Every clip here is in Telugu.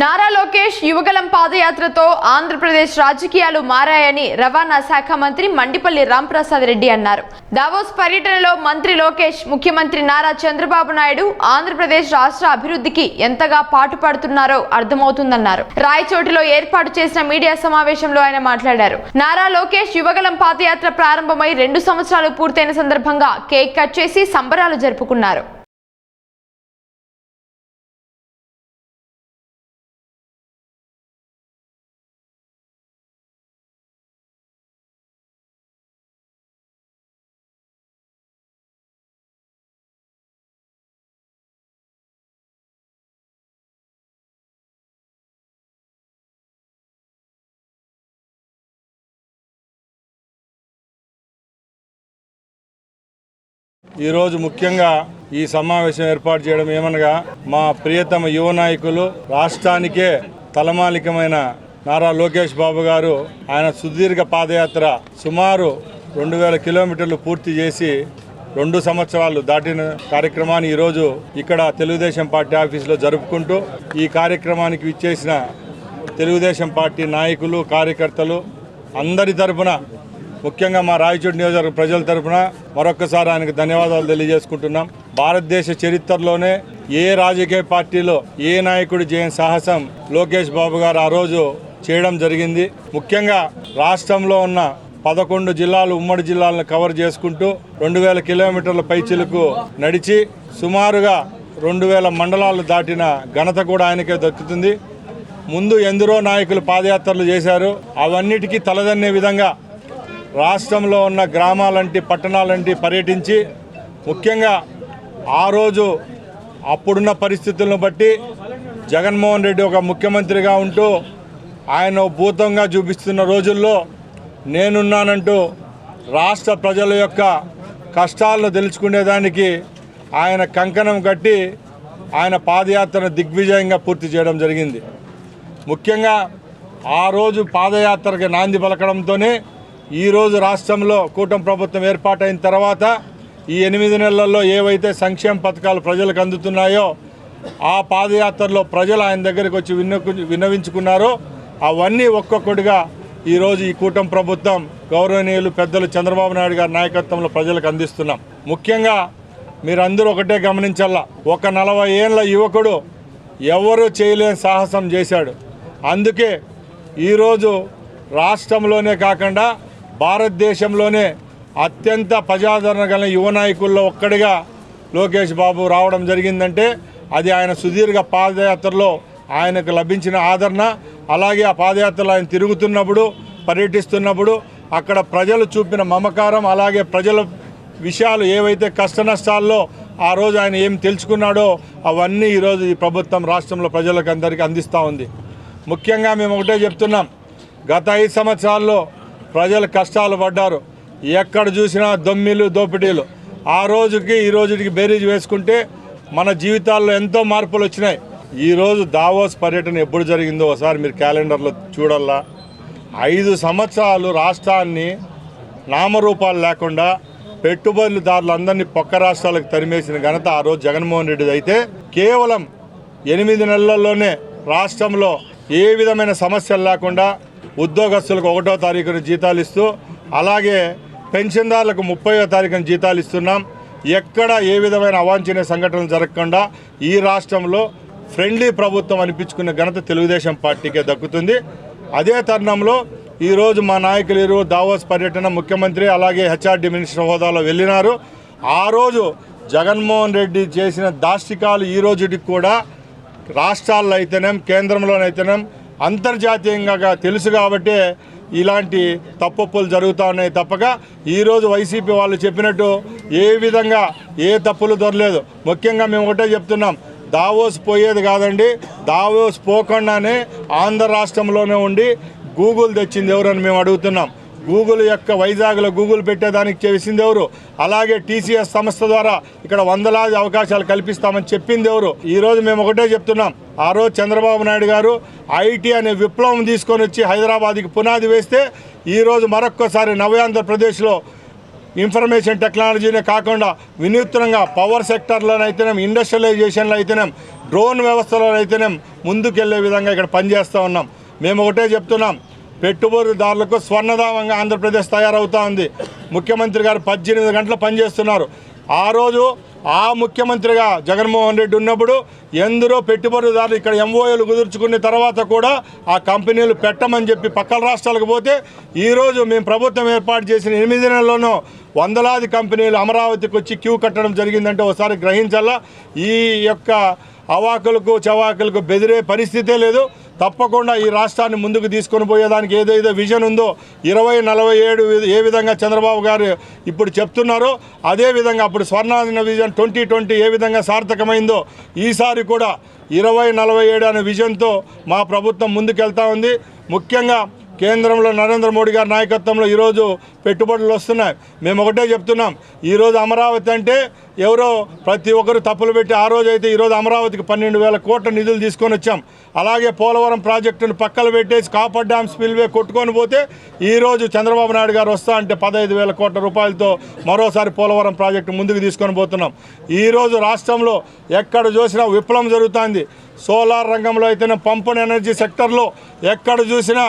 నారా లోకేష్ యువగలం పాదయాత్రతో ఆంధ్రప్రదేశ్ రాజకీయాలు మారాయని రవాణా శాఖ మంత్రి మండిపల్లి రాంప్రసాద్ రెడ్డి అన్నారు. దావోస్ పర్యటనలో మంత్రి లోకేష్ ముఖ్యమంత్రి నారా చంద్రబాబు నాయుడు ఆంధ్రప్రదేశ్ రాష్ట్ర అభివృద్ధికి ఎంతగా పాటుపడుతున్నారో అర్థమవుతుందన్నారు. రాయచోటిలో ఏర్పాటు చేసిన మీడియా సమావేశంలో ఆయన మాట్లాడారు. నారా లోకేష్ యువగలం పాదయాత్ర ప్రారంభమై రెండు సంవత్సరాలు పూర్తయిన సందర్భంగా కేక్ కట్ చేసి సంబరాలు జరుపుకున్నారు. ఈరోజు ముఖ్యంగా ఈ సమావేశం ఏర్పాటు చేయడం ఏమనగా మా ప్రియతమ యువ నాయకులు రాష్ట్రానికే తలమాలికమైన నారా లోకేష్ బాబు గారు ఆయన సుదీర్ఘ పాదయాత్ర సుమారు రెండు వేల కిలోమీటర్లు పూర్తి చేసి రెండు సంవత్సరాలు దాటిన కార్యక్రమాన్ని ఈరోజు ఇక్కడ తెలుగుదేశం పార్టీ ఆఫీసులో జరుపుకుంటూ ఈ కార్యక్రమానికి విచ్చేసిన తెలుగుదేశం పార్టీ నాయకులు కార్యకర్తలు అందరి తరపున ముఖ్యంగా మా రాయచూడు నియోజకవర్గ ప్రజల తరపున మరొకసారి ఆయనకు ధన్యవాదాలు తెలియజేసుకుంటున్నాం. భారతదేశ చరిత్రలోనే ఏ రాజకీయ పార్టీలో ఏ నాయకుడు చేయని సాహసం లోకేష్ బాబు గారు ఆ రోజు చేయడం జరిగింది. ముఖ్యంగా రాష్ట్రంలో ఉన్న పదకొండు జిల్లాలు ఉమ్మడి జిల్లాలను కవర్ చేసుకుంటూ రెండు వేల కిలోమీటర్ల పైచిలకు నడిచి సుమారుగా రెండు వేల మండలాలు దాటిన ఘనత కూడా ఆయనకే దక్కుతుంది. ముందు ఎందరో నాయకులు పాదయాత్రలు చేశారు. అవన్నిటికీ తలదన్నే విధంగా రాష్ట్రంలో ఉన్న గ్రామాలంటి పట్టణాలంటి పర్యటించి ముఖ్యంగా ఆ రోజు అప్పుడున్న పరిస్థితులను బట్టి జగన్మోహన్ రెడ్డి ఒక ముఖ్యమంత్రిగా ఉంటూ ఆయన భూతంగా చూపిస్తున్న రోజుల్లో నేనున్నానంటూ రాష్ట్ర ప్రజల యొక్క కష్టాలను తెలుసుకునేదానికి ఆయన కంకణం కట్టి ఆయన పాదయాత్రను దిగ్విజయంగా పూర్తి చేయడం జరిగింది. ముఖ్యంగా ఆ రోజు పాదయాత్రకి నాంది పలకడంతోనే ఈరోజు రాష్ట్రంలో కూటమి ప్రభుత్వం ఏర్పాటైన తర్వాత ఈ ఎనిమిది నెలల్లో ఏవైతే సంక్షేమ పథకాలు ప్రజలకు అందుతున్నాయో ఆ పాదయాత్రలో ప్రజలు ఆయన దగ్గరికి వచ్చి విన్నవించుకున్నారో. అవన్నీ ఒక్కొక్కటిగా ఈరోజు ఈ కూటమి ప్రభుత్వం గౌరవనీయులు పెద్దలు చంద్రబాబు నాయుడు గారి నాయకత్వంలో ప్రజలకు అందిస్తున్నాం. ముఖ్యంగా మీరందరూ ఒకటే గమనించాలా ఒక నలభై ఏళ్ళ యువకుడు ఎవరు చేయలేని సాహసం చేశాడు. అందుకే ఈరోజు రాష్ట్రంలోనే కాకుండా భారతదేశంలోనే అత్యంత ప్రజాదరణ గల యువ నాయకుల్లో ఒక్కడిగా లోకేష్ బాబు రావడం జరిగిందంటే అది ఆయన సుదీర్ఘ పాదయాత్రలో ఆయనకు లభించిన ఆదరణ. అలాగే ఆ పాదయాత్రలో ఆయన తిరుగుతున్నప్పుడు పర్యటిస్తున్నప్పుడు అక్కడ ప్రజలు చూపిన మమకారం అలాగే ప్రజల విషయాలు ఏవైతే కష్ట నష్టాల్లో ఆ రోజు ఆయన ఏం తెలుసుకున్నాడో అవన్నీ ఈరోజు ఈ ప్రభుత్వం రాష్ట్రంలో ప్రజలకు అందరికీ అందిస్తూ ఉంది. ముఖ్యంగా మేము ఒకటే చెప్తున్నాం గత ఐదు సంవత్సరాల్లో ప్రజలు కష్టాలు పడ్డారు. ఎక్కడ చూసినా దొమ్మిలు దోపిడీలు. ఆ రోజుకి ఈ రోజుకి బేరీజ్ వేసుకుంటే మన జీవితాల్లో ఎంతో మార్పులు వచ్చినాయి. ఈరోజు దావోస్ పర్యటన ఎప్పుడు జరిగిందో ఒకసారి మీరు క్యాలెండర్లో చూడాలా ఐదు సంవత్సరాలు రాష్ట్రాన్ని నామరూపాలు లేకుండా పెట్టుబడులదారులందరినీ పక్క రాష్ట్రాలకు తరిమేసిన ఘనత ఆ రోజు జగన్మోహన్ రెడ్డిది అయితే కేవలం ఎనిమిది నెలల్లోనే రాష్ట్రంలో ఏ విధమైన సమస్యలు లేకుండా ఉద్యోగస్తులకు ఒకటో తారీఖున జీతాలు ఇస్తూ అలాగే పెన్షన్దారులకు ముప్పయో తారీఖున జీతాలు ఇస్తున్నాం. ఎక్కడ ఏ విధమైన అవాంఛనీయ సంఘటనలు జరగకుండా ఈ రాష్ట్రంలో ఫ్రెండ్లీ ప్రభుత్వం అనిపించుకున్న ఘనత తెలుగుదేశం పార్టీకే దక్కుతుంది. అదే తరుణంలో ఈరోజు మా నాయకులు ఇరు దావోస్ పర్యటన ముఖ్యమంత్రి అలాగే హెచ్ఆర్డి మినిస్టర్ హోదాలో వెళ్ళినారు. ఆ రోజు జగన్మోహన్ రెడ్డి చేసిన దాష్టికాలు ఈ రోజుకి కూడా రాష్ట్రాల్లో అయితేనేం కేంద్రంలోనైతేనేం అంతర్జాతీయంగా తెలుసు కాబట్టే ఇలాంటి తప్పులు జరుగుతూ ఉన్నాయి తప్పక. ఈరోజు వైసీపీ వాళ్ళు చెప్పినట్టు ఏ విధంగా ఏ తప్పులు దొరలేదు. ముఖ్యంగా మేము ఒకటే చెప్తున్నాం. దావోస్ పోయేది కాదండి. దావోస్ పోకుండానే ఆంధ్ర రాష్ట్రంలోనే ఉండి గూగుల్ తెచ్చింది ఎవరని మేము అడుగుతున్నాం. గూగుల్ యొక్క వైజాగ్లో గూగుల్ పెట్టేదానికి చేసింది ఎవరు? అలాగే టీసీఎస్ సంస్థ ద్వారా ఇక్కడ వందలాది అవకాశాలు కల్పిస్తామని చెప్పింది ఎవరు? ఈరోజు మేము ఒకటే చెప్తున్నాం. ఆ రోజు చంద్రబాబు నాయుడు గారు ఐటీ అనే విప్లవం తీసుకొని వచ్చి హైదరాబాద్కి పునాది వేస్తే ఈరోజు మరొక్కసారి నవ్యాంధ్రప్రదేశ్లో ఇన్ఫర్మేషన్ టెక్నాలజీనే కాకుండా వినూత్నంగా పవర్ సెక్టర్లోనైతేనేం ఇండస్ట్రియలైజేషన్లో అయితేనేం డ్రోన్ వ్యవస్థలో అయితేనేం ముందుకెళ్ళే విధంగా ఇక్కడ పనిచేస్తూ ఉన్నాం. మేము ఒకటే చెప్తున్నాం. పెట్టుబడిదారులకు స్వర్ణధామంగా ఆంధ్రప్రదేశ్ తయారవుతా ఉంది ముఖ్యమంత్రి గారు పద్దెనిమిది గంటలు పనిచేస్తున్నారు. ఆ రోజు ఆ ముఖ్యమంత్రిగా జగన్మోహన్ రెడ్డి ఉన్నప్పుడు ఎందరో పెట్టుబడిదారులు ఇక్కడ ఎంఓఏలు కుదుర్చుకున్న తర్వాత కూడా ఆ కంపెనీలు పెట్టమని చెప్పి పక్కల రాష్ట్రాలకు పోతే ఈరోజు మేము ప్రభుత్వం ఏర్పాటు చేసిన ఎనిమిది నెలల్లోనూ వందలాది కంపెనీలు అమరావతికి వచ్చి క్యూ కట్టడం జరిగిందంటే ఒకసారి గ్రహించాలా? ఈ యొక్క అవాకులకు చవాకులకు బెదిరే పరిస్థితే లేదు. తప్పకుండా ఈ రాష్ట్రాన్ని ముందుకు తీసుకొని పోయేదానికి ఏదైతే విజన్ ఉందో ఇరవై నలభై ఏడు ఏ విధంగా చంద్రబాబు గారు ఇప్పుడు చెప్తున్నారో అదే విధంగా అప్పుడు స్వర్ణాధీన విజన్ ట్వంటీ ట్వంటీ ఏ విధంగా సార్థకమైందో ఈసారి కూడా ఇరవై నలభై ఏడు అనే విజన్తో మా ప్రభుత్వం ముందుకెళ్తా ఉంది. ముఖ్యంగా కేంద్రంలో నరేంద్ర మోడీ గారి నాయకత్వంలో ఈరోజు పెట్టుబడులు వస్తున్నాయి. మేము ఒకటే చెప్తున్నాం ఈరోజు అమరావతి అంటే ఎవరో ప్రతి ఒక్కరు తప్పులు పెట్టి ఆ రోజు అయితే ఈరోజు అమరావతికి పన్నెండు వేల కోట్ల నిధులు తీసుకొని వచ్చాం. అలాగే పోలవరం ప్రాజెక్టును పక్కన పెట్టేసి కాపర్ డ్యామ్ స్పిల్వే కొట్టుకొని పోతే ఈరోజు చంద్రబాబు నాయుడు గారు వస్తా అంటే పదహైదు వేల కోట్ల రూపాయలతో మరోసారి పోలవరం ప్రాజెక్టు ముందుకు తీసుకొని పోతున్నాం. ఈరోజు రాష్ట్రంలో ఎక్కడ చూసినా విప్లవం జరుగుతుంది. సోలార్ రంగంలో అయితేనే పంపన్ ఎనర్జీ సెక్టర్లో ఎక్కడ చూసినా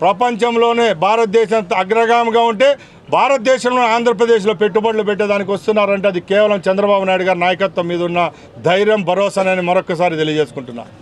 ప్రపంచంలోనే భారతదేశం అగ్రగామిగా ఉంటే భారతదేశంలో ఆంధ్రప్రదేశ్లో పెట్టుబడులు పెట్టేదానికి వస్తున్నారంటే అది కేవలం చంద్రబాబు నాయుడు గారి నాయకత్వం మీద ఉన్న ధైర్యం భరోసానని మరొకసారి తెలియజేసుకుంటున్నా.